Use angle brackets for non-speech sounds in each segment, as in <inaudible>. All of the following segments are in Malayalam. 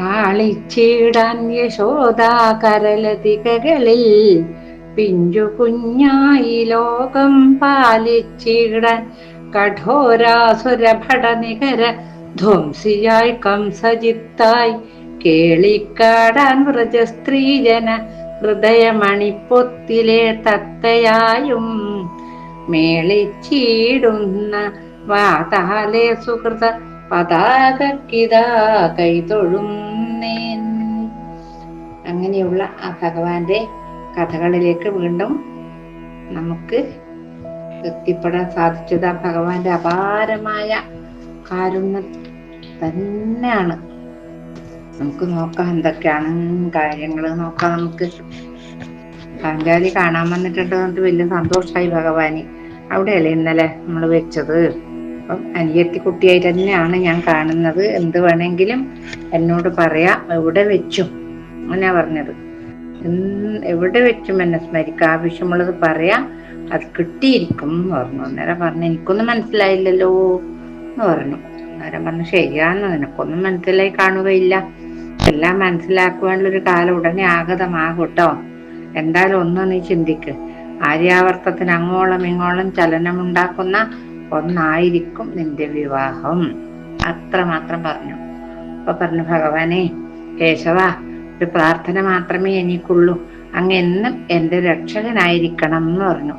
ലാളിച്ചിടാൻ യശോദാ കരലതികകളിൽ പിഞ്ചു കുഞ്ഞായി ലോകം പാലിച്ചിടാൻ കഠോരാസുരഭടനികര ധ്വംസിയായി കംസജിത്തായി കേളിക്കാടാൻ വ്രജസ്ത്രീജന ഹൃദയമണിപ്പൊത്തിലെ തത്തയായും മേളിച്ചീടുന്ന വാതാലെ സുഹൃത പതാകിതാ കൈതൊഴുന്നേൻ അങ്ങനെയുള്ള ആ ഭഗവാന്റെ കഥകളിലേക്ക് വീണ്ടും നമുക്ക് എത്തിപ്പെടാൻ സാധിച്ചത്. ആ ഭഗവാന്റെ അപാരമായ കാരുണ്യം തന്നെയാണ്. നമുക്ക് നോക്കാം എന്തൊക്കെയാണ് കാര്യങ്ങൾ. നോക്കാം നമുക്ക്. പാഞ്ചാലി കാണാൻ വന്നിട്ടുണ്ട് വലിയ സന്തോഷമായി ഭഗവാന്. അവിടെയല്ലേ ഇന്നലെ നമ്മൾ വെച്ചത്? അപ്പം അനിയത്തി കുട്ടിയായിട്ട് തന്നെയാണ് ഞാൻ കാണുന്നത്. എന്ത് വേണമെങ്കിലും എന്നോട് പറയാ. എവിടെ വെച്ചും അങ്ങനെ പറഞ്ഞത്. എവിടെ വെച്ചും എന്നെ സ്മരിക്കുക ആവശ്യമുള്ളത് പറയാ. അത് കിട്ടിയിരിക്കും എന്ന് പറഞ്ഞു. അന്നേരം പറഞ്ഞു എനിക്കൊന്നും മനസ്സിലായില്ലല്ലോ എന്ന് പറഞ്ഞു. അന്നേരം പറഞ്ഞു ശരിയാന്ന്. നിനക്കൊന്നും മനസ്സിലായി കാണുകയില്ല. എല്ലാം മനസ്സിലാക്കുവാനുള്ള ഒരു കാലം ഉടനെ ആഗതമാകട്ടോ. എന്തായാലും ഒന്ന് നീ ചിന്തിക്ക്. ആര്യാവർത്തത്തിന് അങ്ങോളം ഇങ്ങോളം ചലനമുണ്ടാക്കുന്ന ഒന്നായിരിക്കും നിന്റെ വിവാഹം. അത്രമാത്രം പറഞ്ഞു. അപ്പൊ പറഞ്ഞു ഭഗവാനെ കേശവ ഒരു പ്രാർത്ഥന മാത്രമേ എനിക്കുള്ളൂ. അങ്ങ് എന്നും എന്റെ രക്ഷകനായിരിക്കണം എന്ന് പറഞ്ഞു.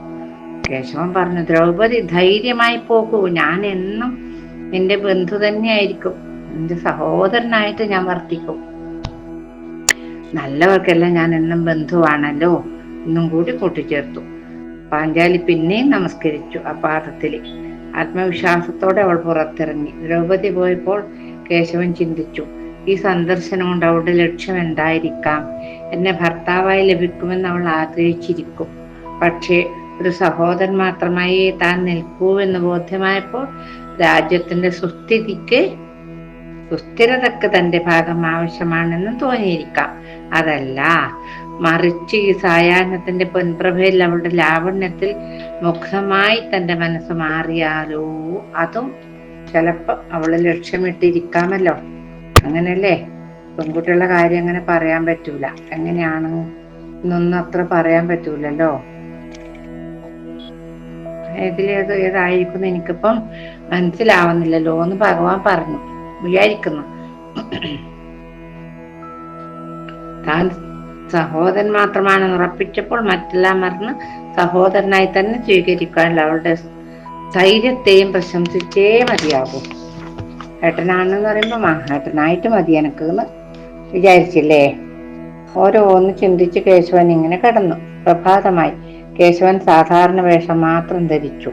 കേശവൻ പറഞ്ഞു ദ്രൗപദി ധൈര്യമായി പോകൂ. ഞാൻ എന്നും നിന്റെ ബന്ധു തന്നെയായിരിക്കും. നിന്റെ സഹോദരനായിട്ട് ഞാൻ വർത്തിക്കും. നല്ലവർക്കെല്ലാം ഞാൻ എന്നും ബന്ധുവാണല്ലോ. എന്നും കൂടി കൂട്ടിച്ചേർത്തു. പാഞ്ചാലി പിന്നെയും നമസ്കരിച്ചു ആ പാദത്തിൽ ആത്മവിശ്വാസത്തോടെ അവൾ പുറത്തിറങ്ങി. ദ്രൗപദി പോയപ്പോൾ കേശവൻ ചിന്തിച്ചു ഈ സന്ദർശനം കൊണ്ട് അവളുടെ ലക്ഷ്യം എന്തായിരിക്കാം? എന്നെ ഭർത്താവായി ലഭിക്കുമെന്ന് അവൾ ആഗ്രഹിച്ചിരിക്കും. പക്ഷേ ഒരു സഹോദരൻ മാത്രമായി താൻ നിൽക്കൂ എന്ന് ബോധ്യമായപ്പോൾ രാജ്യത്തിന്റെ സുസ്ഥിതിക്ക് സുസ്ഥിരതക്ക് തന്റെ ഭാഗം ആവശ്യമാണെന്ന് തോന്നിയിരിക്കാം. അതല്ല മറിച്ച് ഈ സായാഹ്നത്തിന്റെ പൊൻപ്രഭയിൽ അവളുടെ ലാവണ്യത്തിൽ മുഖമായി തന്റെ മനസ്സ് മാറിയാലോ? അതും ചിലപ്പോ അവൾ ലക്ഷ്യമിട്ടിരിക്കാമല്ലോ. അങ്ങനല്ലേ? പെൺകുട്ടികളുടെ കാര്യം അങ്ങനെ പറയാൻ പറ്റൂല. എങ്ങനെയാണ് എന്നൊന്നും അത്ര പറയാൻ പറ്റൂലല്ലോ. ഏതിലേത് ഏതായിരിക്കും എനിക്കിപ്പം മനസ്സിലാവുന്നില്ലല്ലോ എന്ന് ഭഗവാൻ പറഞ്ഞു. വിചാരിക്കുന്നു. താൻ സഹോദരൻ മാത്രമാണ് ഉറപ്പിച്ചപ്പോൾ മറ്റെല്ലാം മറന്ന് സഹോദരനായി തന്നെ സ്വീകരിക്കാനുള്ള അവളുടെ ധൈര്യത്തെയും പ്രശംസിച്ചേ മതിയാകും. ഏട്ടനാണെന്ന് പറയുമ്പോ മഹാട്ടനായിട്ട് മതി എനക്ക് എന്ന് വിചാരിച്ചില്ലേ? ഓരോന്ന് ചിന്തിച്ച് കേശവൻ ഇങ്ങനെ കടന്നു. പ്രഭാതമായി കേശവൻ സാധാരണ വേഷം മാത്രം ധരിച്ചു.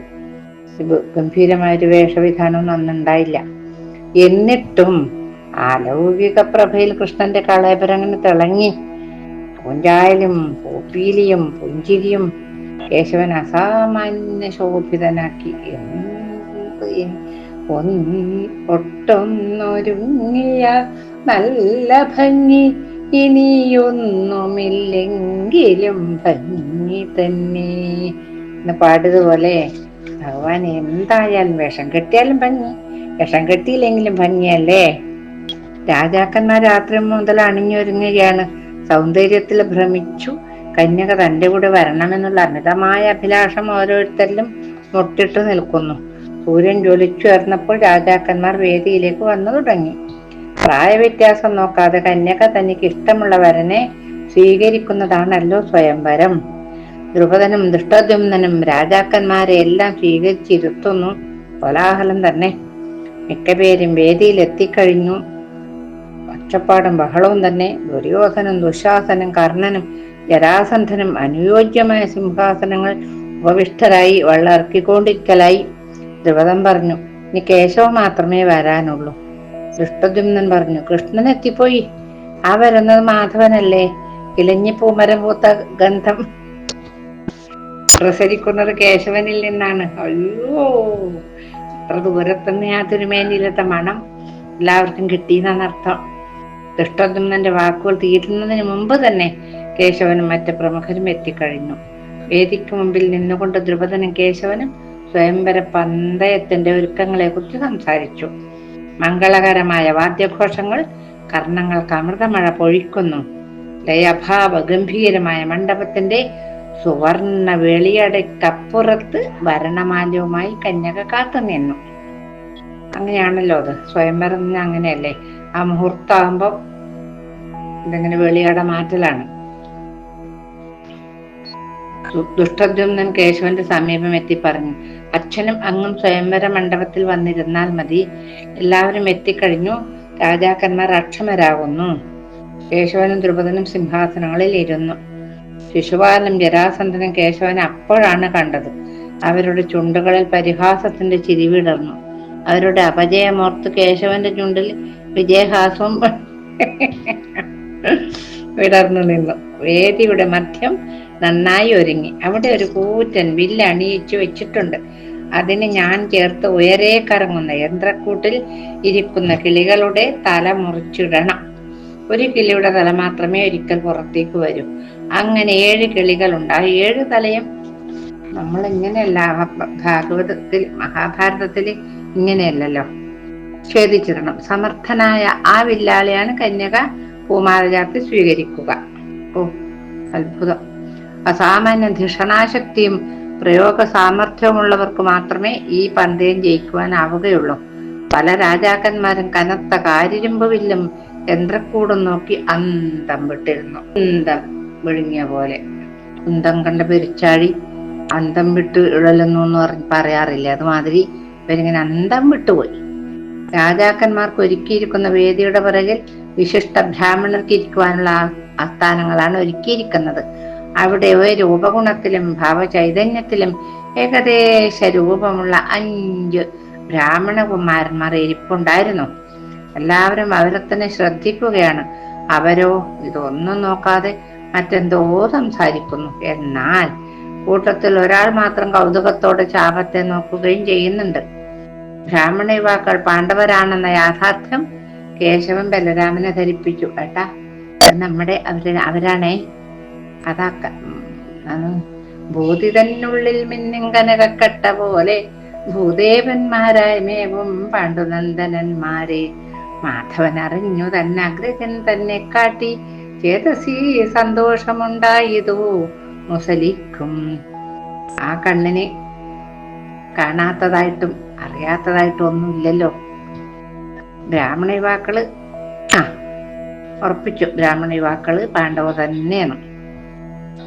ഗംഭീരമായൊരു വേഷവിധാനം അന്നുണ്ടായില്ല. എന്നിട്ടും ആലൗകിക പ്രഭയിൽ കൃഷ്ണന്റെ കളേപരങ്ങനെ തിളങ്ങി പൂഞ്ചായലും പൂപ്പീലിയും പുഞ്ചിരിയും കേശവൻ അസാമാന്യ ശോഭിതനാക്കി ഒട്ടൊന്നൊരുങ്ങിയ നല്ല ഭംഗി ഇനിയൊന്നുമില്ലെങ്കിലും ഭംഗി തന്നെ. എന്ന് പാടിയതുപോലെ ഭഗവാൻ എന്തായാലും വേഷം കെട്ടിയാലും ഭംഗി. വേഷം കെട്ടിയില്ലെങ്കിലും ഭംഗിയല്ലേ? രാജാക്കന്മാർ രാത്രി മുതൽ അണിഞ്ഞൊരുങ്ങുകയാണ്. സൗന്ദര്യത്തിൽ ഭ്രമിച്ചു. കന്യക തന്റെ കൂടെ വരണമെന്നുള്ള അമിതമായ അഭിലാഷം ഓരോരുത്തരിലും മുട്ടിട്ടു നിൽക്കുന്നു. സൂര്യൻ ജ്വലിച്ചുയർന്നപ്പോൾ രാജാക്കന്മാർ വേദിയിലേക്ക് വന്നു തുടങ്ങി. പ്രായവ്യത്യാസം നോക്കാതെ കന്യക തനിക്ക് ഇഷ്ടമുള്ള വരനെ സ്വീകരിക്കുന്നതാണല്ലോ സ്വയംവരം. ദ്രുപദനും ദുഷ്ടദ്യുമ്നും രാജാക്കന്മാരെ എല്ലാം സ്വീകരിച്ചിരുത്തുന്നു. കോലാഹലം തന്നെ. മിക്ക പേരും വേദിയിൽ എത്തിക്കഴിഞ്ഞു ഒച്ചപ്പാടും ബഹളവും തന്നെ ദുര്യോധനും ദുശാസനും കർണനും ജരാസന്ധനും അനുയോജ്യമായ സിംഹാസനങ്ങൾ ഉപവിഷ്ടരായി വള്ളർക്കിക്കൊണ്ടിരിക്കലായി. ദ്രുപദം പറഞ്ഞു ഇനി കേശവ മാത്രമേ വരാനുള്ളൂ. ദൃഷ്ടദ്യുമ്നൻ പറഞ്ഞു കൃഷ്ണൻ എത്തിപ്പോയി. ആ വരുന്നത് മാധവനല്ലേ? പൂമരം പൂത്ത ഗന്ധം. പ്രസരിക്കുന്നത് കേശവനിൽ നിന്നാണ്. അയ്യോ അത്ര ദൂരത്തുനിന്ന് ആ തിരുമേനിയിലത്തെ മണം. എല്ലാവർക്കും കിട്ടിയെന്നാണ് അർത്ഥം. ദുഷ്ടദ്യുമ്നന്റെ വാക്കുകൾ തീരുന്നതിന് മുമ്പ് തന്നെ കേശവനും മറ്റ് പ്രമുഖരും എത്തിക്കഴിഞ്ഞു. വേദിക്ക് മുമ്പിൽ നിന്നുകൊണ്ട് ദ്രുപദനും കേശവനും സ്വയംവര പന്തയത്തിന്റെ ഒരുക്കങ്ങളെ കുറിച്ച് സംസാരിച്ചു. മംഗളകരമായ വാദ്യഘോഷങ്ങൾ കർണങ്ങൾക്ക് അമൃതമഴ പൊഴിക്കുന്നു. ലയഭാവ ഗംഭീരമായ മണ്ഡപത്തിന്റെ സുവർണ വെളിയടയ്ക്കപ്പുറത്ത് ഭരണമാല്യവുമായി കന്യക കാത്തു നിന്നു. അങ്ങനെയാണല്ലോ അത്. സ്വയംവരം അങ്ങനെയല്ലേ? ആ മുഹൂർത്താകുമ്പോ ഇതിങ്ങനെ വെളിയാടെ മാറ്റലാണ്. ദുഷ്ടദ്യുമ്നൻ കേശവന്റെ സമീപം എത്തി പറഞ്ഞു. അച്ഛനും അങ്ങും സ്വയംവര മണ്ഡപത്തിൽ വന്നിരുന്നാൽ മതി. എല്ലാവരും എത്തിക്കഴിഞ്ഞു. രാജാക്കന്മാർ അക്ഷമരാകുന്നു. കേശവനും ദ്രുപദനും സിംഹാസനങ്ങളിൽ ഇരുന്നു. ശിശുപാലനും ജരാസന്ധനും കേശവനെ അപ്പോഴാണ് കണ്ടത്. അവരുടെ ചുണ്ടുകളിൽ പരിഹാസത്തിന്റെ ചിരിവിടർന്നു. അവരുടെ അപജയമോർത്ത് കേശവന്റെ ചുണ്ടിൽ വിജയഹാസവും <laughs> വിടർന്നു നിന്നു. വേദിയുടെ മധ്യം നന്നായി ഒരുങ്ങി. അവിടെ ഒരു കൂറ്റൻ വില്ല് അണിയിച്ചു വെച്ചിട്ടുണ്ട്. അതിന് ഞാൻ ചേർത്ത് ഉയരേ കറങ്ങുന്ന യന്ത്രക്കൂട്ടിൽ ഇരിക്കുന്ന കിളികളുടെ തല മുറിച്ചിടണം. ഒരു കിളിയുടെ തല മാത്രമേ ഒരിക്കൽ പുറത്തേക്ക് വരൂ. അങ്ങനെ ഏഴ് കിളികളുണ്ട് ആ ഏഴ് തലയും നമ്മൾ ഇങ്ങനെയല്ല ഭാഗവതത്തിൽ മഹാഭാരതത്തിൽ ഇങ്ങനെയല്ലല്ലോ. ഛേദിച്ചിടണം. സമർത്ഥനായ ആ വില്ലാളിയാണ് കന്യക പൂമാരജാത്തി സ്വീകരിക്കുക. ഓ അത്ഭുതം. അസാമാന്യ ധിഷണാശക്തിയും പ്രയോഗ സാമർഥ്യമുള്ളവർക്ക് മാത്രമേ ഈ പന്തയം ജയിക്കുവാനാവുകയുള്ളൂ. പല രാജാക്കന്മാരും കനത്ത കാരിരുമ്പുവില്ലും യന്ത്രക്കൂടും നോക്കി അന്തം വിട്ടിരുന്നു. അന്തം വിഴുങ്ങിയ പോലെ. കുന്തം കണ്ട പെരിച്ചാഴി അന്തം വിട്ട് ഇഴലുന്നു എന്ന് പറഞ്ഞ് പറയാറില്ല. അതുമാതിരി ഇവരിങ്ങനെ അന്തം വിട്ടുപോയി. രാജാക്കന്മാർക്ക് ഒരുക്കിയിരിക്കുന്ന വേദിയുടെ പിറകിൽ വിശിഷ്ട ബ്രാഹ്മണർക്ക് ഇരിക്കുവാനുള്ള ആസ്ഥാനങ്ങളാണ് ഒരുക്കിയിരിക്കുന്നത്. അവിടെ ഒരു രൂപഗുണത്തിലും ഭാവചൈതന്യത്തിലും ഏകദേശ രൂപമുള്ള അഞ്ച് ബ്രാഹ്മണകുമാരന്മാർ ഇരിപ്പുണ്ടായിരുന്നു. എല്ലാവരും അവരെ തന്നെ ശ്രദ്ധിക്കുകയാണ്. അവരോ ഇതൊന്നും നോക്കാതെ മറ്റെന്തോ സംസാരിക്കുന്നു. എന്നാൽ കൂട്ടത്തിൽ ഒരാൾ മാത്രം കൗതുകത്തോടെ ചാപത്തെ നോക്കുകയും ചെയ്യുന്നുണ്ട്. ബ്രാഹ്മണ യുവാക്കൾ പാണ്ഡവരാണെന്ന യാഥാർത്ഥ്യം കേശവൻ ബലരാമനെ ധരിപ്പിച്ചു കേട്ടാ. നമ്മുടെ അവർ അവരാണേ. അതാക്ക ഭൂതിതന്നുള്ളിൽ മിന്നിങ്കനകട്ട പോലെ ഭൂദേവന്മാരായ്മേവും പാണ്ഡുനന്ദനന്മാരെ മാധവൻ അറിഞ്ഞു തന്നെ അഗ്രജൻ തന്നെ കാട്ടി ചേതസി സന്തോഷമുണ്ടായതു മുസലിക്കും. ആ കണ്ണിന് കാണാത്തതായിട്ടും അറിയാത്തതായിട്ടും ഒന്നുമില്ലല്ലോ ബ്രാഹ്മണ യുവാക്കൾ ആ ഉറപ്പിച്ചു. ബ്രാഹ്മണ യുവാക്കൾ പാണ്ഡവ തന്നെയാണ്.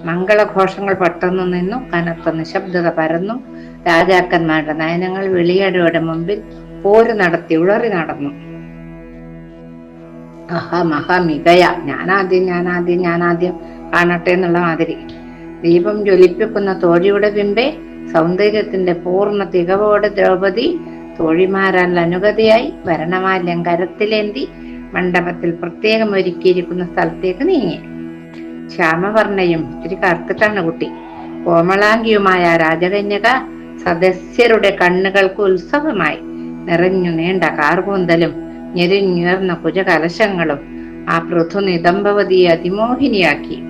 മംഗളഘോഷങ്ങൾ പെട്ടെന്ന് നിന്നു കനത്ത നിശബ്ദത പരന്നു. രാജാക്കന്മാരുടെ നയനങ്ങൾ വെളിയടയുടെ മുമ്പിൽ പോര് നടത്തി ഉളറി നടന്നു. അഹ മഹമികയ ഞാനാദ്യം ഞാനാദ്യം ഞാനാദ്യം കാണട്ടെ എന്നുള്ള മാതിരി. ദീപം ജ്വലിപ്പിക്കുന്ന തോഴിയുടെ ബിംബെ സൗന്ദര്യത്തിന്റെ പൂർണ തികവോടെ ദ്രൗപദി തോഴിമാരാൽ അനുഗതിയായി ഭരണമാല്യം കരത്തിലേന്തി മണ്ഡപത്തിൽ പ്രത്യേകം ഒരുക്കിയിരിക്കുന്ന സ്ഥലത്തേക്ക് നീങ്ങി. ശ്യാമവർണയും ഇത്തിരി കറുത്തിട്ടാണ് കുട്ടി. കോമളാംഗിയുമായ രാജകന്യക സദസ്യരുടെ കണ്ണുകൾക്ക് ഉത്സവമായി. നിറഞ്ഞു നീണ്ട കാർകൂന്തലും ഞെരിഞ്ഞുയർന്ന കുജകലശങ്ങളും ആ പൃഥു നിതംഭവതിയെ അതിമോഹിനിയാക്കി.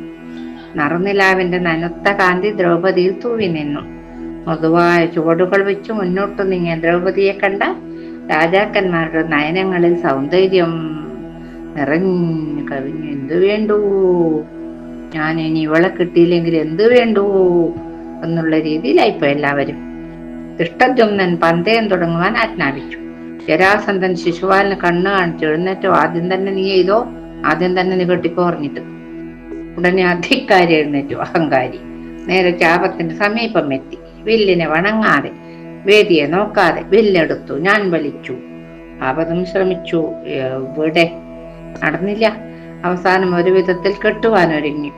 നറുനിലാവിന്റെ നനുത്ത കാന്തി ദ്രൗപതിയിൽ തൂവി നിന്നു. മൃദുവായ ചുവടുകൾ വെച്ച് മുന്നോട്ട് നീങ്ങിയ ദ്രൗപതിയെ കണ്ട രാജാക്കന്മാരുടെ നയനങ്ങളിൽ സൗന്ദര്യം നിറഞ്ഞു കവിഞ്ഞു. എന്തു വേണ്ടു? ഞാൻ ഇനി ഇവളെ കിട്ടിയില്ലെങ്കിൽ എന്തു വേണ്ടു? എന്നുള്ള രീതിയിലായിപ്പോ എല്ലാവരും. ദൃഷ്ടജുംനൻ പന്തയം തുടങ്ങുവാൻ ആജ്ഞാപിച്ചു. ജരാസന്ധൻ ശിശുപാലിന് കണ്ണ് കാണിച്ചു എഴുന്നേറ്റോ ആദ്യം തന്നെ നീ ചെയ്തോ ആദ്യം തന്നെ നീ കെട്ടിപ്പോ പറഞ്ഞിട്ട്. ഉടനെ അധികാരി എഴുന്നേറ്റു അഹങ്കാരി. നേരെ ചാപത്തിന്റെ സമീപം എത്തി. വില്ലിനെ വണങ്ങാതെ വേദിയെ നോക്കാതെ വില്ലെടുത്തു. ഞാൻ വലിച്ചു ആപതും ശ്രമിച്ചു. എവിടെ? നടന്നില്ല. അവസാനം ഒരു വിധത്തിൽ കെട്ടുവാനൊരുങ്ങി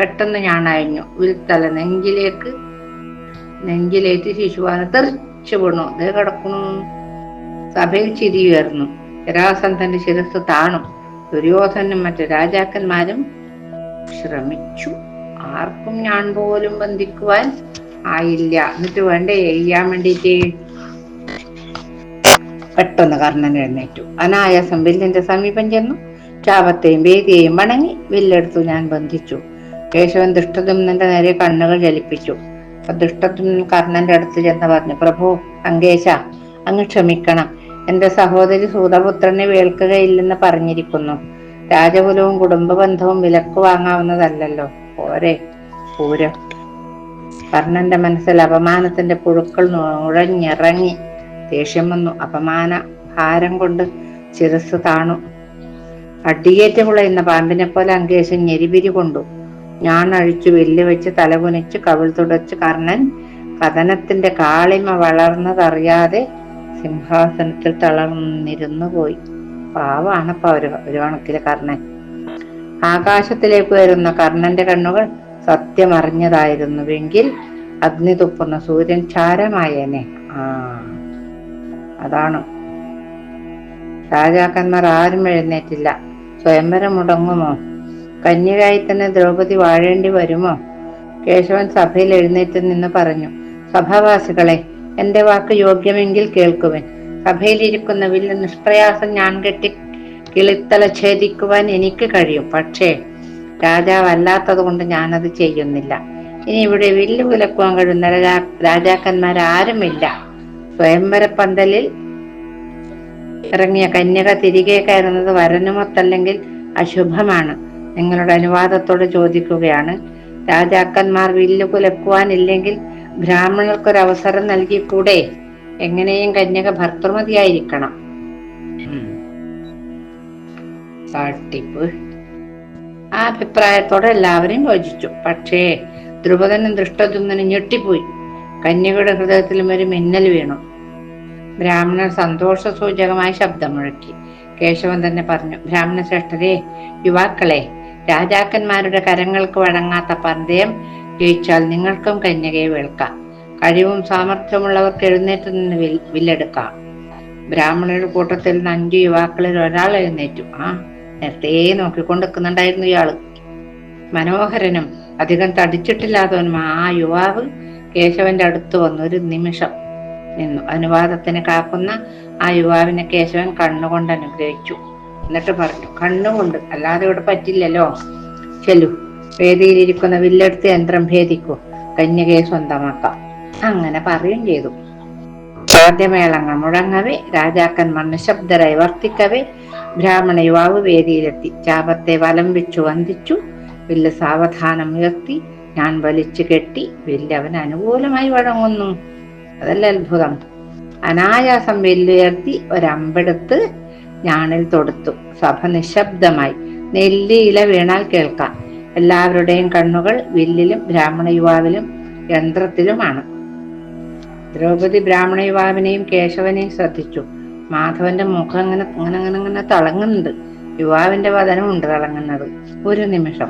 പെട്ടെന്ന് ഞാൻ അയഞ്ഞു. വിൽത്തല നെഞ്ചിലേക്ക് നെഞ്ചിലേറ്റ് ശിശുവാനെ തെറിച്ചു വീണു. അതേ കിടക്കണു സഭയിൽ ചിരി ഉയർന്നു. ജരാസന്ധന്റെ ശിരസ് താണു. ദുര്യോധനും മറ്റു രാജാക്കന്മാരും ശ്രമിച്ചു. ആർക്കും ഞാൻ പോലും ബന്ധിക്കുവാൻ ആയില്ല. എന്നിട്ട് വേണ്ടേ ചെയ്യാൻ വേണ്ടിട്ട്? പെട്ടെന്ന് കർണൻ എഴുന്നേറ്റു. അനായാസം വില്ലിന്റെ സമീപം ചെന്നു. ചാപത്തെയും വേദിയെയും വണങ്ങി വില്ലെടുത്തു ഞാൻ ബന്ധിച്ചു. കേശവൻ ദുഷ്ടതുമ്നന്റെ നേരെ കണ്ണുകൾ ജലിപ്പിച്ചു ദുഷ്ടതുമ്നൻ കർണന്റെ അടുത്ത് ചെന്ന് പറഞ്ഞു പ്രഭു അങ്കേശ അങ്ങ് ക്ഷമിക്കണം. എന്റെ സഹോദരി സൂതപുത്രനെ വേൾക്കുകയില്ലെന്ന് പറഞ്ഞിരിക്കുന്നു. രാജകുലവും കുടുംബബന്ധവും വിലക്ക് വാങ്ങാവുന്നതല്ലല്ലോ. പോരെ പൂരം. കർണന്റെ മനസ്സിൽ അപമാനത്തിന്റെ പുഴുക്കൾ നുഴഞ്ഞിറങ്ങി. ദേഷ്യം വന്നു. അപമാന ഭാരം കൊണ്ട് ശിരസ് താണു. അടിയേറ്റ് കുളയുന്ന പാമ്പിനെ പോലെ അങ്കേശൻ ഞെരിപിരി കൊണ്ടു. ഞാൻ വെല്ലുവെച്ച് വെല്ലു വെച്ച് തലകുനിച്ച് കവിൾ തുടച്ച് കർണൻ കഥനത്തിന്റെ കാളിമ വളർന്നതറിയാതെ സിംഹാസനത്തിൽ തളർന്നിരുന്നു പോയി. പാവാണപ്പ ഒരു ഒരു കണക്കിലെ കർണൻ. ആകാശത്തിലേക്ക് വരുന്ന കർണന്റെ കണ്ണുകൾ സത്യമറിഞ്ഞതായിരുന്നുവെങ്കിൽ അഗ്നി തുപ്പുന്ന സൂര്യൻ ചാരമായേനെ. ആ അതാണ്. രാജാക്കന്മാർ ആരും എഴുന്നേറ്റില്ല. സ്വയംവരം മുടങ്ങുമോ? കന്യകായി തന്നെ ദ്രൗപദി വാഴേണ്ടി വരുമോ? കേശവൻ സഭയിൽ എഴുന്നേറ്റ് നിന്ന് പറഞ്ഞു സഭാവാസികളെ എന്റെ വാക്ക് യോഗ്യമെങ്കിൽ കേൾക്കുവൻ. സഭയിലിരിക്കുന്ന വില്ല് നിഷ്പ്രയാസം ഞാൻ കെട്ടി കിളിത്തല ഛേദിക്കുവാൻ എനിക്ക് കഴിയും. പക്ഷേ രാജാവല്ലാത്തത് കൊണ്ട് ഞാനത് ചെയ്യുന്നില്ല. ഇനി ഇവിടെ വില്ല് വിലക്കുവാൻ കഴിയുന്ന രാജാക്കന്മാർ രാജാക്കന്മാരാരുമില്ല സ്വയംവര പന്തലിൽ ഇറങ്ങിയ കന്യക തിരികെ കയറുന്നത് വരനുമൊത്തല്ലെങ്കിൽ അശുഭമാണ്. നിങ്ങളുടെ അനുവാദത്തോട് ചോദിക്കുകയാണ്. രാജാക്കന്മാർ വില്ല് കുലക്കുവാനില്ലെങ്കിൽ ബ്രാഹ്മണർക്കൊരവസരം കൂടെ എങ്ങനെയും കന്യക ഭർത്തൃമതിയായിരിക്കണം. തട്ടിപ്പ്. ആ അഭിപ്രായത്തോടെ എല്ലാവരും യോജിച്ചു. പക്ഷേ ദ്രുപദനും ദൃഷ്ടദുമ്നും ഞെട്ടിപ്പോയി. കന്യകയുടെ ഹൃദയത്തിലും ഒരു മിന്നൽ വീണു. ബ്രാഹ്മണൻ സന്തോഷ സൂചകമായി ശബ്ദം മുഴക്കി കേശവൻ തന്നെ പറഞ്ഞു ബ്രാഹ്മണ ശ്രേഷ്ഠരെ യുവാക്കളെ രാജാക്കന്മാരുടെ കരങ്ങൾക്ക് വഴങ്ങാത്ത പന്തയം ജയിച്ചാൽ നിങ്ങൾക്കും കന്യകയെ വേൾക്കാം. കഴിവും സാമർഥ്യമുള്ളവർക്ക് എഴുന്നേറ്റ് നിന്ന് വില്ലെടുക്കാം. ബ്രാഹ്മണരുടെ കൂട്ടത്തിൽ നിന്ന് അഞ്ചു യുവാക്കളിൽ ഒരാൾ എഴുന്നേറ്റു. ആ നേരത്തെ നോക്കിക്കൊണ്ടിരിക്കുന്നുണ്ടായിരുന്നു ഇയാൾ. മനോഹരനും അധികം തടിച്ചിട്ടില്ലാത്തവനും ആ യുവാവ് കേശവന്റെ അടുത്ത് വന്നു ഒരു നിമിഷം നിന്നു. അനുവാദത്തിന് കാക്കുന്ന ആ യുവാവിനെ കേശവൻ കണ്ണുകൊണ്ട് അനുഗ്രഹിച്ചു. എന്നിട്ട് പറഞ്ഞു കണ്ണുകൊണ്ട്? അല്ലാതെ ഇവിടെ പറ്റില്ലല്ലോ. ചെല്ലു. വേദിയിലിരിക്കുന്ന വില്ലെടുത്ത് യന്ത്രം ഭേദിക്കൂ. കന്യകയെ സ്വന്തമാക്കാം. അങ്ങനെ പറയും ചെയ്തു. വാദ്യമേളങ്ങൾ മുഴങ്ങവേ രാജാക്കന്മാർ നിശബ്ദരായി വർത്തിക്കവേ ബ്രാഹ്മണ യുവാവ് വേദിയിലെത്തി. ചാപത്തെ വലം വെച്ചു വന്ദിച്ചു. വില്ല് സാവധാനം ഉയർത്തി. ഞാൻ വലിച്ചു കെട്ടി. വില്ല് അവന് അനുകൂലമായി വഴങ്ങുന്നു. അതല്ല അത്ഭുതം. അനായാസം വെല്ലുയർത്തി ഒരമ്പെടുത്ത് ഞാണിൽ തൊടുത്തു. സഭ നിശബ്ദമായി. നെല്ലിയില വീണാൽ കേൾക്കാം. എല്ലാവരുടെയും കണ്ണുകൾ വില്ലിലും ബ്രാഹ്മണ യുവാവിലും യന്ത്രത്തിലുമാണ്. ദ്രൗപദി ബ്രാഹ്മണ യുവാവിനെയും കേശവനെയും ശ്രദ്ധിച്ചു. മാധവന്റെ മുഖം അങ്ങനെ അങ്ങനെ അങ്ങനെ അങ്ങനെ തിളങ്ങുന്നുണ്ട്. യുവാവിന്റെ വതനമുണ്ട് തിളങ്ങുന്നത്. ഒരു നിമിഷം.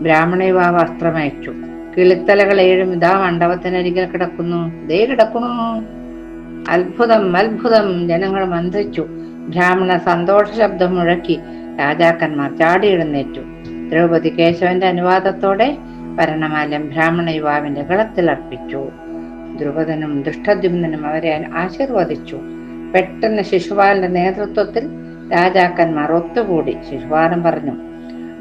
ബ്രാഹ്മണ യുവാവ് വസ്ത്രമയച്ചു കിളിത്തലകൾ ഏഴും ഇതാ മണ്ഡപത്തിനരികിൽ കിടക്കുന്നു. ദേ കിടക്കുന്നു. അത്ഭുതം അത്ഭുതം. ജനങ്ങൾ മന്ത്രിച്ചു. ബ്രാഹ്മണ സന്തോഷ ശബ്ദം മുഴക്കി. രാജാക്കന്മാർ ചാടി എഴുന്നേറ്റു. ദ്രൗപദി കേശവന്റെ അനുവാദത്തോടെ ഭരണമാലം ബ്രാഹ്മണ യുവാവിന്റെ കളത്തിൽ അർപ്പിച്ചു. ദ്രുപദനും ദുഷ്ടദ്യുമ്നും അവരെ ആശീർവദിച്ചു. പെട്ടെന്ന് ശിശുപാലന്റെ നേതൃത്വത്തിൽ രാജാക്കന്മാർ ഒത്തുകൂടി. ശിശുപാലൻ പറഞ്ഞു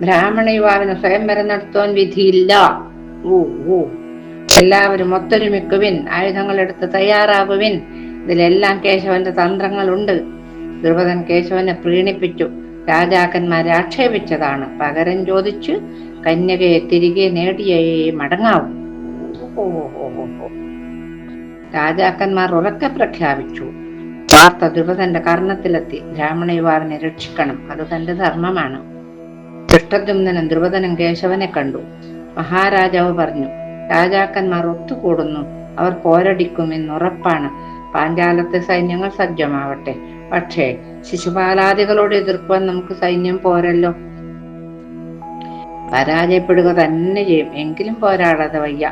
ബ്രാഹ്മണ യുവാവിന് സ്വയംവരം നടത്തുവാൻ വിധിയില്ല. ഓ ഓ എല്ലാവരും ഒത്തൊരുമിക്കുവിൻ. ആയുധങ്ങൾ എടുത്ത് തയ്യാറാകുവിൻ. ഇതിലെല്ലാം കേശവന്റെ തന്ത്രങ്ങളുണ്ട്. ദ്രുപദൻ കേശവനെ പ്രീണിപ്പിച്ചു. രാജാക്കന്മാരെ ആക്ഷേപിച്ചതാണ്. പകരം ചോദിച്ചു കന്യകയെ തിരികെ നേടിയേ മടങ്ങാവും. രാജാക്കന്മാർ ഉറക്കെ പ്രഖ്യാപിച്ചു. വാർത്ത ദ്രുപദന്റെ കർണത്തിലെത്തി ബ്രാഹ്മണ യുവാവിനെ രക്ഷിക്കണം. അത് തന്റെ ധർമ്മമാണ്. ദുഷ്ടദ്യുമ്നും ധ്രുവതനും കേശവനെ കണ്ടു. മഹാരാജാവ് പറഞ്ഞു രാജാക്കന്മാർ ഒത്തുകൂടുന്നു. അവർ പോരടിക്കുമെന്നുറപ്പാണ് പാഞ്ചാലത്തെ സൈന്യങ്ങൾ സജ്ജമാവട്ടെ. പക്ഷേ ശിശുപാലാദികളോട് എതിർക്കുവാൻ നമുക്ക് സൈന്യം പോരല്ലോ. പരാജയപ്പെടുക തന്നെ ചെയ്യും. എങ്കിലും പോരാടാതെ വയ്യ.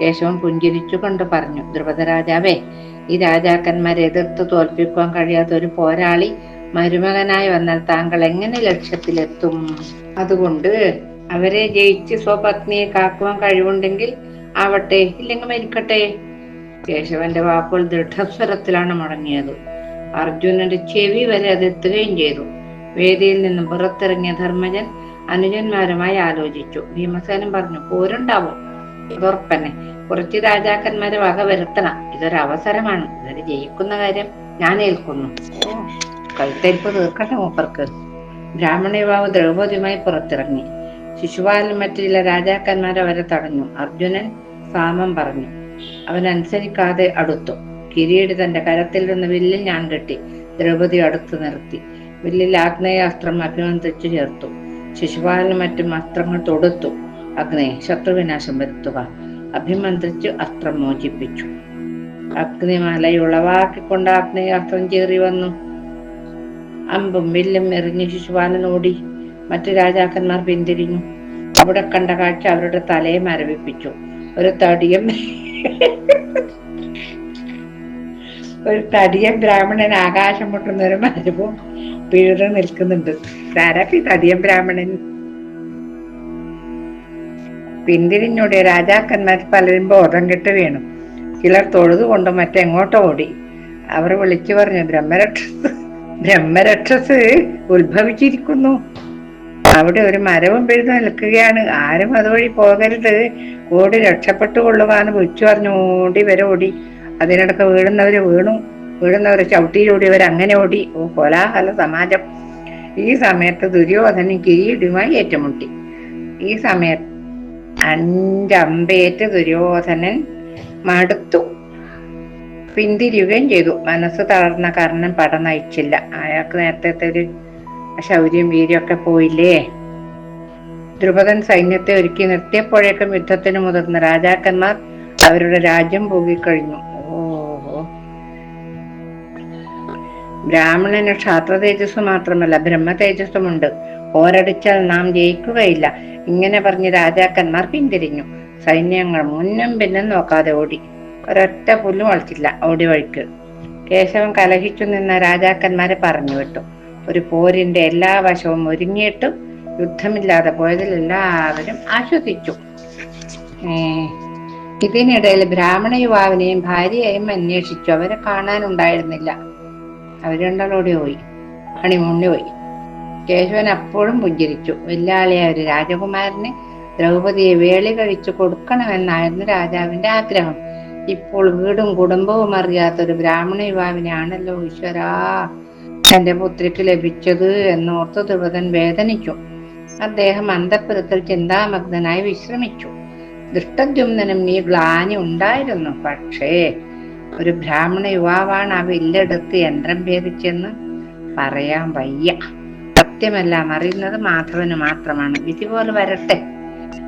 കേശവൻ പുഞ്ചിരിച്ചു കൊണ്ട് പറഞ്ഞു ദ്രുപദരാജാവേ ഈ രാജാക്കന്മാരെ എതിർത്ത് തോൽപ്പിക്കുവാൻ കഴിയാത്ത ഒരു പോരാളി മരുമകനായി വന്നാൽ താങ്കൾ എങ്ങനെ ലക്ഷ്യത്തിലെത്തും? അതുകൊണ്ട് അവരെ ജയിച്ച് സ്വപത്നിയെ കാക്കുവാൻ കഴിവുണ്ടെങ്കിൽ ആവട്ടെ ഇല്ലെങ്കിൽ മരിക്കട്ടെ. കേശവന്റെ വാക്കുകൾ ദൃഢസ്വരത്തിലാണ് മുടങ്ങിയത് അർജുനന്റെ ചെവി വരെ അത് എത്തുകയും ചെയ്തു. വേദിയിൽ നിന്നും പുറത്തിറങ്ങിയ ധർമ്മജൻ അനുജന്മാരുമായി ആലോചിച്ചു. ഭീമസേനൻ പറഞ്ഞു പോരുണ്ടാവും? അതുറപ്പന്നെ കുറച്ച് രാജാക്കന്മാരെ വക വരുത്തണം. ഇതൊരു അവസരമാണ്. ഇതൊരു ജയിക്കുന്ന കാര്യം ഞാൻ ഏൽക്കുന്നു. കഴുത്തേൽപ്പ് തീർക്കട്ടെ മൂപ്പർക്ക്. ബ്രാഹ്മണ യുവാവ് ദ്രൗപദിയുമായി പുറത്തിറങ്ങി. ശിശുപാലൻ മറ്റു ചില രാജാക്കന്മാർ അവരെ തടഞ്ഞു. അർജുനൻ സാമം പറഞ്ഞു. അവൻ അനുസരിക്കാതെ അടുത്തു. കിരീട് തന്റെ കരത്തിൽ നിന്ന് വില്ലിൽ ഞാൻ കെട്ടി. ദ്രൗപദി അടുത്തു നിർത്തി. വില്ലിൽ ആഗ്നേയാസ്ത്രം അഭിനന്ദിച്ചു ചേർത്തു. ശിശുപാലനും മറ്റും അസ്ത്രങ്ങൾ തൊടുത്തു. അഗ്നേ ശത്രുവിനാശം വരുത്തുക. അഭിമന്ത്രിച്ചു അസ്ത്രം മോചിപ്പിച്ചു. അഗ്നി അസ്ത്രം ചേറി വന്നു. അമ്പും വില്ലും എറിഞ്ഞ് ശിശുപാലൻ ഓടി മറ്റു രാജാക്കന്മാർ പിന്തിരിഞ്ഞു. അവിടെ കണ്ട കാഴ്ച അവരുടെ തലയെ മരവിപ്പിച്ചു. ഒരു തടിയം ഒരു തടിയൻ ബ്രാഹ്മണൻ ആകാശം മുട്ടുന്ന ഒരു മരവും പിഴുതു നിൽക്കുന്നുണ്ട്. തടിയൻ ബ്രാഹ്മണൻ പിന്തിരിഞ്ഞോടിയ രാജാക്കന്മാർ പലരും ബോധം കെട്ട് വീണു. ചിലർ തൊഴുതുകൊണ്ട് മറ്റെങ്ങോട്ടോ ഓടി. അവർ വിളിച്ചു പറഞ്ഞു ബ്രഹ്മരക്ഷസ് ബ്രഹ്മരക്ഷസ് ഉത്ഭവിച്ചിരിക്കുന്നു. അവിടെ ഒരു മരവും പിഴുതു നിൽക്കുകയാണ്. ആരും അതുവഴി പോകരുത്. ഓടി രക്ഷപ്പെട്ടു കൊള്ളുവാന്ന് വിളിച്ചു പറഞ്ഞു ഓടി വരെ ഓടി. അതിനിടക്ക് വീഴുന്നവര് വീണു. വീഴുന്നവര് ചവിട്ടിയിലൂടിയവർ അങ്ങനെ ഓടി. ഓ കോലാഹല സമാജം. ഈ സമയത്ത് ദുര്യോധനൻ കിരീടുമായി ഏറ്റുമുട്ടി. ഈ സമയത്ത് അഞ്ചമ്പേറ്റ് ദുര്യോധനൻ മടുത്തു. പിന്തിരിയുകയും ചെയ്തു. മനസ്സ് തളർന്ന കാരണം പട നയിച്ചില്ല. അയാൾക്ക് നേരത്തെ ഒരു ശൗര്യം വീര്യമൊക്കെ പോയില്ലേ? ദ്രുപദൻ സൈന്യത്തെ ഒരുക്കി നിർത്തിയപ്പോഴേക്കും യുദ്ധത്തിന് മുതിർന്ന രാജാക്കന്മാർ അവരുടെ രാജ്യം പോകിക്കഴിഞ്ഞു ഓഹോ. ബ്രാഹ്മണന് ക്ഷാത്ര തേജസ് മാത്രമല്ല ബ്രഹ്മ തേജസ്സുമുണ്ട് പോരടിച്ചാൽ നാം ജയിക്കുകയില്ല. ഇങ്ങനെ പറഞ്ഞ് രാജാക്കന്മാർ പിന്തിരിഞ്ഞു. സൈന്യങ്ങൾ മുന്നും പിന്നും നോക്കാതെ ഓടി. ഒരൊറ്റ പുല്ലും വളച്ചില്ല ഓടി വഴിക്ക്. കേശവൻ കലഹിച്ചു നിന്ന രാജാക്കന്മാരെ പറഞ്ഞു വിട്ടു. ഒരു പോരിന്റെ എല്ലാ വശവും ഒരുങ്ങിയിട്ടും യുദ്ധമില്ലാതെ പോയതിൽ എല്ലാവരും ആശ്വസിച്ചു. ഇതിനിടയിൽ ബ്രാഹ്മണ യുവാവിനെയും ഭാര്യയെയും അന്വേഷിച്ചു. അവരെ കാണാനുണ്ടായിരുന്നില്ല. അവരുണ്ടോടി പോയി. അണിമുണ്ണി പോയി. കേശവൻ അപ്പോഴും പുഞ്ചിരിച്ചു. വെല്ലാളിയായ ഒരു രാജകുമാരന് ദ്രൗപതിയെ വേളി കഴിച്ചു കൊടുക്കണമെന്നായിരുന്നു രാജാവിന്റെ ആഗ്രഹം. ഇപ്പോൾ വീടും കുടുംബവും അറിയാത്ത ഒരു ബ്രാഹ്മണ യുവാവിനെയാണല്ലോ ഈശ്വരാ തന്റെ പുത്രിക്ക് ലഭിച്ചത് എന്നോർത്ത് ദ്രുപദൻ വേദനിച്ചു. അദ്ദേഹം അന്തപുരത്തിൽ ചിന്താമഗ്നനായി വിശ്രമിച്ചു. ദൃഷ്ടദ്യുമ്നും നീ ഗ്ലാനി ഉണ്ടായിരുന്നു. പക്ഷേ ഒരു ബ്രാഹ്മണ യുവാവാണ് ആ വില്ലെടുത്ത് യന്ത്രം ഭേദിച്ചെന്ന് പറയാൻ വയ്യ. സത്യമെല്ലാം. അറിയുന്നത് മാധവന് മാത്രമാണ്. വിധി പോലെ വരട്ടെ.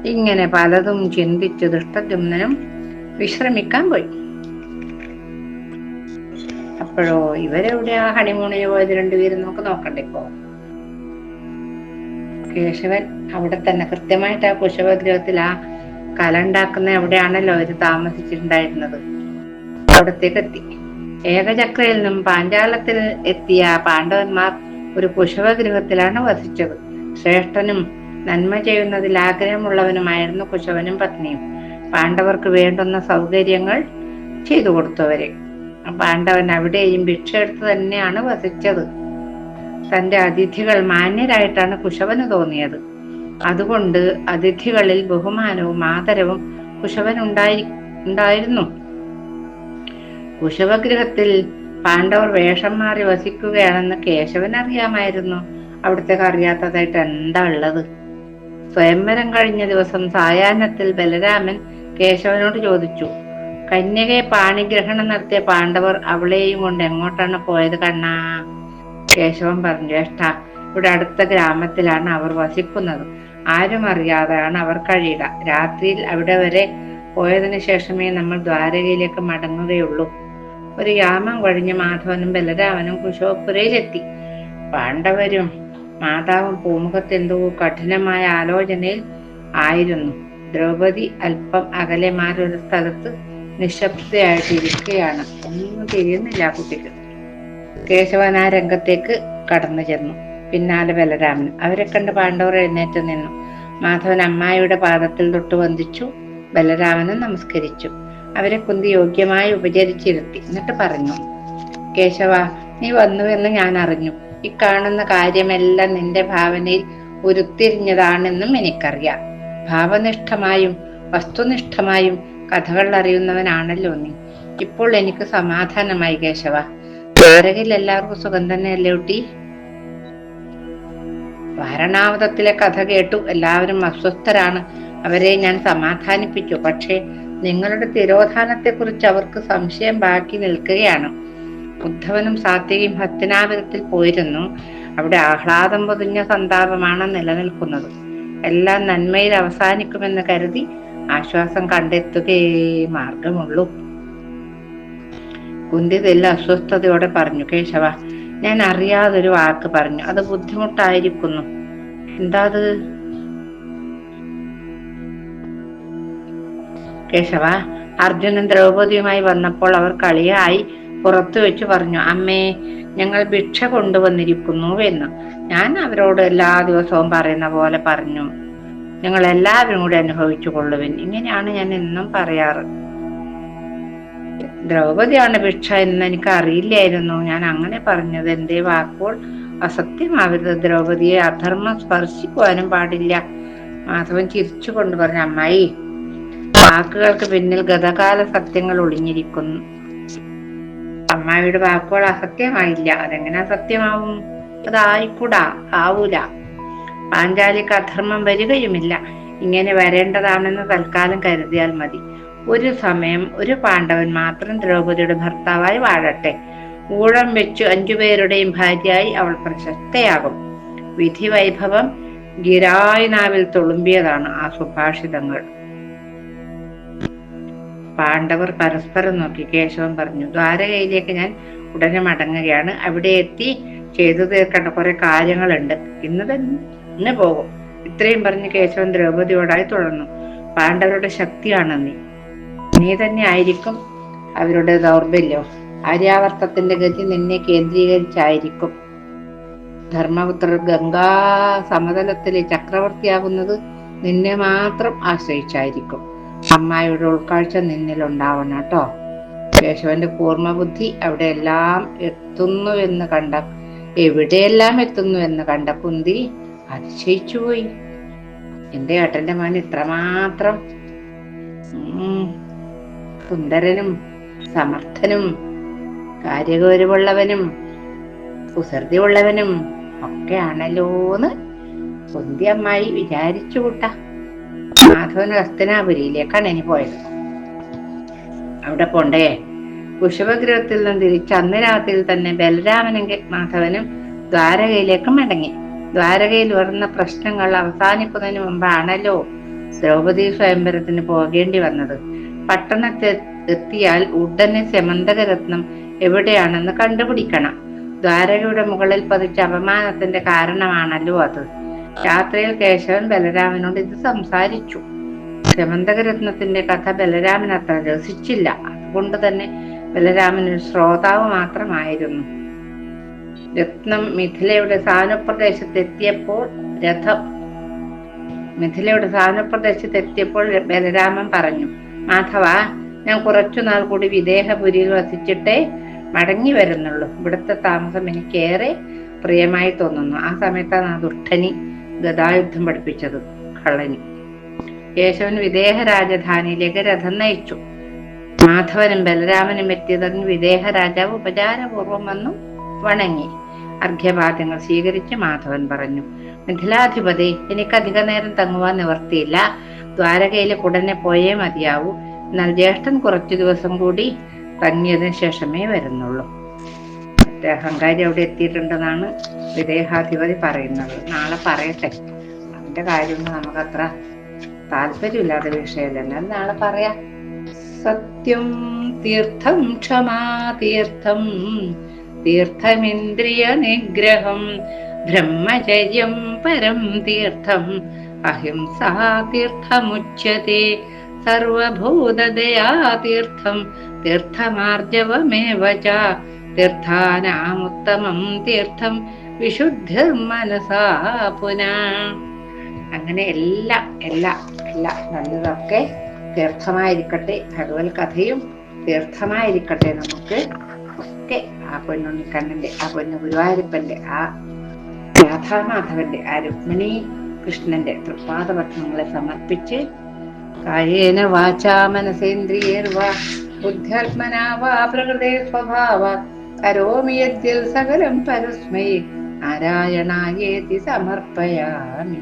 ഇങ്ങനെ പലതും ചിന്തിച്ച് ദുഷ്ടദ്യുമ്നും വിശ്രമിക്കാൻ പോയി. അപ്പോഴോ ഇവരെവിടെയാ ഹണിമൂണിന് പോയത് രണ്ടുപേരും? നമുക്ക് നോക്കണ്ടേ ഇപ്പോ. കേശവൻ അവിടെ തന്നെ. കൃത്യമായിട്ട് ആ കുശവഗ്രഹത്തിൽ ആ കല ഉണ്ടാക്കുന്ന എവിടെയാണല്ലോ അവർ താമസിച്ചിട്ടുണ്ടായിരുന്നത്? അവിടത്തേക്ക് എത്തി. ഏകചക്രയിൽ നിന്നും പാഞ്ചാലത്തിൽ എത്തിയ പാണ്ഡവന്മാർ ഒരു കുശവഗൃഹത്തിലാണ് വസിച്ചത്. ശ്രേഷ്ഠനും നന്മ ചെയ്യുന്നതിൽ ആഗ്രഹമുള്ളവനുമായിരുന്നു കുശവനും പത്നിയും. പാണ്ഡവർക്ക് വേണ്ടുന്ന സൗകര്യങ്ങൾ ചെയ്തു കൊടുത്തവരെ. പാണ്ഡവൻ അവിടെയും ഭിക്ഷ എടുത്ത് തന്നെയാണ് വസിച്ചത്. തന്റെ അതിഥികൾ മാന്യരായിട്ടാണ് കുശവന് തോന്നിയത്. അതുകൊണ്ട് അതിഥികളിൽ ബഹുമാനവും ആദരവും കുശവൻ ഉണ്ടായി ഉണ്ടായിരുന്നു. കുശവഗൃഹത്തിൽ പാണ്ഡവർ വേഷം മാറി വസിക്കുകയാണെന്ന് കേശവൻ അറിയാമായിരുന്നു അവിടത്തേക്ക് അറിയാത്തതായിട്ട് എന്താ ഉള്ളത്? സ്വയംവരം കഴിഞ്ഞ ദിവസം സായാഹ്നത്തിൽ ബലരാമൻ കേശവനോട് ചോദിച്ചു കന്യകയെ പാണിഗ്രഹണം നടത്തിയ പാണ്ഡവർ അവളെയും കൊണ്ട് എങ്ങോട്ടാണ് പോയത് കണ്ണാ? കേശവൻ പറഞ്ഞു ജ്യേഷ്ഠ ഇവിടെ അടുത്ത ഗ്രാമത്തിലാണ് അവർ വസിക്കുന്നത്. ആരും അറിയാതെയാണ് അവർ കഴിയുക. രാത്രിയിൽ അവിടെ വരെ പോയതിനു ശേഷമേ നമ്മൾ ദ്വാരകയിലേക്ക് മടങ്ങുകയുള്ളൂ. ഒരു യാമം കഴിഞ്ഞ് മാധവനും ബലരാമനും കുശോപുരയിലെത്തി പാണ്ഡവരും മാതാവും പൂമുഖത്ത് എന്തോ കഠിനമായ ആലോചനയിൽ ആയിരുന്നു. ദ്രൗപദി അല്പം അകലെ മാറൊരു സ്ഥലത്ത് നിശബ്ദയായിട്ടിരിക്കുകയാണ് ഒന്നും തിരിയുന്നില്ല കുട്ടിക്ക്. കേശവൻ ആ രംഗത്തേക്ക് കടന്നു ചെന്നു. പിന്നാലെ ബലരാമൻ. അവരെ കണ്ട് പാണ്ഡവർ എഴുന്നേറ്റ് നിന്നു. മാധവൻ അമ്മായിയുടെ പാദത്തിൽ തൊട്ട് വന്ദിച്ചു. ബലരാമനും നമസ്കരിച്ചു. അവരെ കുന്തി യോഗ്യമായി ഉപചരിച്ചിരുത്തി. എന്നിട്ട് പറഞ്ഞു കേശവ നീ വന്നു വന്നുവെന്ന് ഞാൻ അറിഞ്ഞു. ഈ കാണുന്ന കാര്യമെല്ലാം നിന്റെ ഭാവനയിൽ ഉരുത്തിരിഞ്ഞതാണെന്നും എനിക്കറിയാം. ഭാവനിഷ്ഠമായും വസ്തുനിഷ്ഠമായും കഥകൾ അറിയുന്നവനാണല്ലോ നീ. ഇപ്പോൾ എനിക്ക് സമാധാനമായി കേശവ. ദ്വാരകയിൽ എല്ലാവർക്കും സുഖം തന്നെയല്ലേ ഊട്ടി വാരണാവതത്തിലെ കഥ കേട്ടു. എല്ലാവരും അസ്വസ്ഥരാണ്. അവരെ ഞാൻ സമാധാനിപ്പിച്ചു. പക്ഷേ നിങ്ങളുടെ തിരോധാനത്തെക്കുറിച്ച് അവർക്ക് സംശയം ബാക്കി നിൽക്കുകയാണ്. ഉദ്ധവനും സാത്വികയും ഹസ്തിനാപുരത്തിൽ പോയിരുന്നു. അവിടെ ആഹ്ലാദം പൊതിഞ്ഞ സന്താപമാണ് നിലനിൽക്കുന്നത്. എല്ലാം നന്മയിൽ അവസാനിക്കുമെന്ന് കരുതി ആശ്വാസം കണ്ടെത്തുകയേ മാർഗമുള്ളൂ. കുന്തി തെല്ല അസ്വസ്ഥതയോടെ പറഞ്ഞു കേശവ ഞാൻ അറിയാതൊരു വാക്ക് പറഞ്ഞു. അത് ബുദ്ധിമുട്ടായിരിക്കുന്നു. എന്താ അത്? കേശവ. അർജുനൻ ദ്രൗപദിയുമായി വന്നപ്പോൾ അവർ കളിയായി പുറത്തു വെച്ച് പറഞ്ഞു അമ്മേ ഞങ്ങൾ ഭിക്ഷ കൊണ്ടുവന്നിരിക്കുന്നു എന്ന്. ഞാൻ അവരോട് എല്ലാ ദിവസവും പറയുന്ന പോലെ പറഞ്ഞു. ഞങ്ങൾ എല്ലാവരും കൂടി അനുഭവിച്ചു കൊള്ളുവിൻ. ഇങ്ങനെയാണ് ഞാൻ എന്നും പറയാറ്. ദ്രൗപതിയാണ് ഭിക്ഷ എന്ന് എനിക്ക് അറിയില്ലായിരുന്നു. ഞാൻ അങ്ങനെ പറഞ്ഞത് എന്റെ വാക്കുകൾ അസത്യമാവരുത്. ദ്രൗപതിയെ അധർമ്മം സ്പർശിക്കുവാനും പാടില്ല. മാധവൻ ചിരിച്ചുകൊണ്ട് പറഞ്ഞു അമ്മായി വാക്കുകൾക്ക് പിന്നിൽ ഗതകാല സത്യങ്ങൾ ഒളിഞ്ഞിരിക്കുന്നു. അമ്മായിയുടെ വാക്കുകൾ അസത്യമായില്ല. അതെങ്ങനെ സത്യമാവും അതായിക്കൂടാ. ആവൂല. പാഞ്ചാലിക്ക് അധർമ്മം വരികയുമില്ല. ഇങ്ങനെ വരേണ്ടതാണെന്ന് തൽക്കാലം കരുതിയാൽ മതി. ഒരു സമയം ഒരു പാണ്ഡവൻ മാത്രം ദ്രൗപദിയുടെ ഭർത്താവായി വാഴട്ടെ. ഊഴം വെച്ചു അഞ്ചുപേരുടെയും ഭാര്യയായി അവൾ പ്രശസ്തയാകും. വിധി വൈഭവം ഗിരായ് നാവിൽ തുളുമ്പിയതാണ് ആ സുഭാഷിതങ്ങൾ. പാണ്ഡവർ പരസ്പരം നോക്കി. കേശവൻ പറഞ്ഞു ദ്വാരകയിലേക്ക് ഞാൻ ഉടനെ മടങ്ങുകയാണ്. അവിടെ എത്തി ചെയ്തു തീർക്കേണ്ട കുറെ കാര്യങ്ങളുണ്ട്. ഇന്ന് തന്നെ പോകും. ഇത്രയും പറഞ്ഞ് കേശവൻ ദ്രൗപതിയോടായി തുടർന്നു. പാണ്ഡവരുടെ ശക്തിയാണ് നീ. നീ തന്നെ ആയിരിക്കും അവരുടെ ദൗർബല്യം. ആര്യാവർത്തത്തിന്റെ ഗതി നിന്നെ കേന്ദ്രീകരിച്ചായിരിക്കും. ധർമ്മപുത്രർ ഗംഗാ സമതലത്തിലെ ചക്രവർത്തിയാകുന്നത് നിന്നെ മാത്രം ആശ്രയിച്ചായിരിക്കും. അമ്മായിയുടെ ഉൾക്കാഴ്ച നിന്നിലുണ്ടാവണം കേട്ടോ. കേശവന്റെ ബുദ്ധി അവിടെ എല്ലാം എത്തുന്നു എന്ന് കണ്ട എവിടെയെല്ലാം എത്തുന്നു എന്ന് കണ്ട കുന്തി അതിശയിച്ചുപോയി എന്റെ ഏട്ടന്റെ മകൻ ഇത്രമാത്രം സുന്ദരനും സമർത്ഥനും കാര്യഗൗരവുള്ളവനും കുസൃതിയുള്ളവനും ഒക്കെ ആണല്ലോന്ന് കുന്തി അമ്മായി വിചാരിച്ചു കൂട്ടാ. മാധവൻ ഹസ്തനാപുരിയിലേക്കാണ് ഇനി പോയത്. അവിടെ പോണ്ടേ? കുശവഗ്രഹത്തിൽ നിന്ന് തിരിച്ച് അന്ന് രാത്രിയിൽ തന്നെ ബലരാമനും മാധവനും ദ്വാരകയിലേക്ക് മടങ്ങി. ദ്വാരകയിൽ വരുന്ന പ്രശ്നങ്ങൾ അവസാനിക്കുന്നതിന് മുമ്പാണല്ലോ ദ്രൗപദി സ്വയംവരത്തിന് പോകേണ്ടി വന്നത്. പട്ടണത്തെ എത്തിയാൽ ഉടനെ രത്നം എവിടെയാണെന്ന് കണ്ടുപിടിക്കണം. ദ്വാരകയുടെ മുകളിൽ പതിച്ച അപമാനത്തിന്റെ കാരണമാണല്ലോ അത്. രാത്രിയിൽ കേശവൻ ബലരാമനോട് ഇത് സംസാരിച്ചു. രത്നത്തിന്റെ കഥ ബലരാമൻ അത്ര രസിച്ചില്ല. അതുകൊണ്ട് തന്നെ ബലരാമൻ ഒരു ശ്രോതാവ് മാത്രമായിരുന്നു. രത്നം മിഥിലയുടെ സാനുപ്രദേശത്തെത്തിയപ്പോൾ രഥം മിഥിലയുടെ സാനുപ്രദേശത്തെത്തിയപ്പോൾ ബലരാമൻ പറഞ്ഞു മാധവ ഞാൻ കുറച്ചുനാൾ കൂടി വിദേഹപുരിയിൽ വസിച്ചിട്ടേ മടങ്ങി വരുന്നുള്ളൂ. ഇവിടുത്തെ താമസം എനിക്കേറെ പ്രിയമായി തോന്നുന്നു. ആ സമയത്താണ് ആ ദുഷ്ടനി ഗതായുദ്ധം പഠിപ്പിച്ചത് കള്ളനി. കേശവൻ വിദേഹ രാജധാനിയിലേക്ക് രഥം നയിച്ചു. മാധവനും ബലരാമനും എത്തിയതറിഞ്ഞ് വിദേഹ രാജാവ് ഉപചാരപൂർവം വന്നു വണങ്ങി. അർഘ്യപാദ്യങ്ങൾ സ്വീകരിച്ച് മാധവൻ പറഞ്ഞു മിഥിലാധിപതി എനിക്ക് അധിക നേരം തങ്ങുവാൻ നിവർത്തിയില്ല. ദ്വാരകയിലെ ഉടനെ പോയേ മതിയാവൂ. എന്നാൽ ജ്യേഷ്ഠൻ കുറച്ചു ദിവസം കൂടി തങ്ങിയതിനു ശേഷമേ വരുന്നുള്ളൂ. അഹങ്കാരി അവിടെ എത്തിയിട്ടുണ്ടെന്നാണ് വിദേഹാധിപതി പറയുന്നത്. നാളെ പറയട്ടെ. അതിന്റെ കാര്യമൊന്നും നമുക്കത്ര താല്പര്യമില്ലാത്ത വിഷയമല്ല. നാളെ പറയാ. സത്യം തീർത്ഥം ക്ഷമാ തീർത്ഥം. തീർത്ഥമിന്ദ്രിയ നിഗ്രഹം. ബ്രഹ്മചര്യം പരം തീർത്ഥം. അഹിംസാ തീർത്ഥമുച്യത്തെ സർവഭൂതദയാ തീർത്ഥം. തീർത്ഥമാർജവമേവ തീർത്ഥാനാമുത്തമം തീർത്ഥം വിശുദ്ധിർമനസാ പുന. അങ്ങനെ എല്ലാ എല്ലാ എല്ലാ നല്ലതൊക്കെ തീർത്ഥമായിരിക്കട്ടെ ഭഗവത് കഥയും തീർത്ഥമായിരിക്കട്ടെ നമുക്ക്. ഒക്കെ ആ പൊന്നുണ്ണിക്കണ്ണന്റെ ആ പൊന്നു ഗുരുവായൂരപ്പന്റെ ആ രാധാമാധവന്റെ ആ രുക്മിണി കൃഷ്ണന്റെ തൃപ്പാദപത്മങ്ങളെ സമർപ്പിച്ച് കായേന വാചാ മനസേന്ദ്രിയേർവാ ബുദ്ധ്യാത്മനാ വാ പ്രകൃതേ സ്വഭാവ കരോമി യദ്യൽ സകലം പരസ്മൈ. നാരായണായേതി സമർപ്പയാമി.